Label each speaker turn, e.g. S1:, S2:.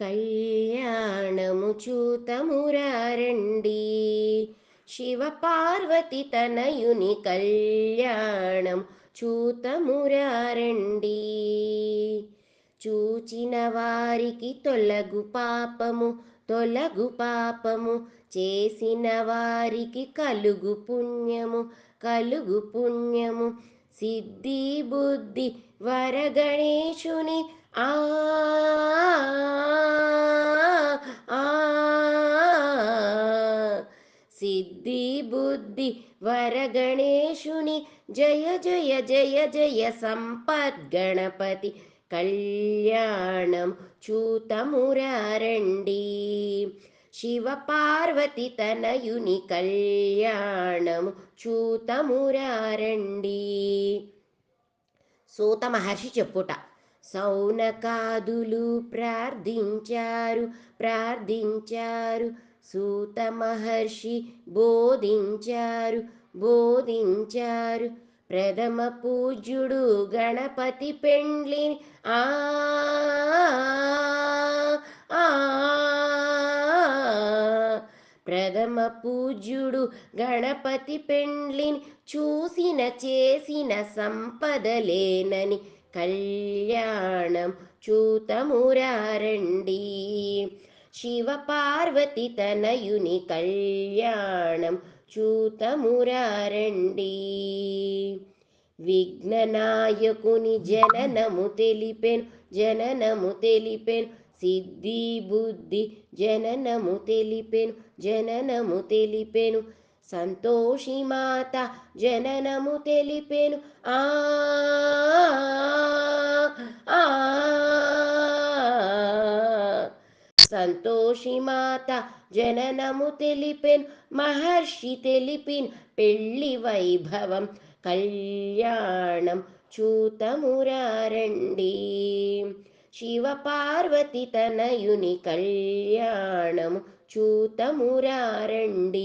S1: కళ్యాణము చూతమురారండి. శివ పార్వతి తనయుని కళ్యాణం చూతమురారండి. చూచిన వారికి తొలగు పాపము తొలగు పాపము చేసిన వారికి కలుగు పుణ్యము కలుగు పుణ్యము. సిద్ధి బుద్ధి వరగణేశుని ఆ సిద్ధి బుద్ధి వరగణేశుని జయ జయ జయ జయ సంపద్గణపతి కళ్యాణం చూతమురారండి. శివ పార్వతి తనయుని కళ్యాణము చూతమురారండి. సూత మహర్షి చెప్పుట. సౌనకాదులు ప్రార్థించారు ప్రార్థించారు. సూత మహర్షి బోధించారు బోధించారు. ప్రథమ పూజ్యుడు గణపతి పెండ్లిని ఆ ఆ ప్రథమ పూజ్యుడు గణపతి పెండ్లిని చూసిన చేసిన సంపదలేనని కళ్యాణం చూతమురారండి. శివ పార్వతి తనయుని కళ్యాణం చూతమురారండి. విఘ్ననాయకుని జననము తెలిపెను జననము తెలిపెను. సిద్ధి బుద్ధి జననము తెలిపెను జననము తెలిపెను. సంతోషి మాత జననము తెలిపెను. ఆ సంతోషి మాత జననము తెలిపెన్ మహర్షి తెలిపిన్ పెళ్ళి వైభవం కళ్యాణం చూతమురారండి. శివ పార్వతి తనయుని కళ్యాణము చూతమురారండి.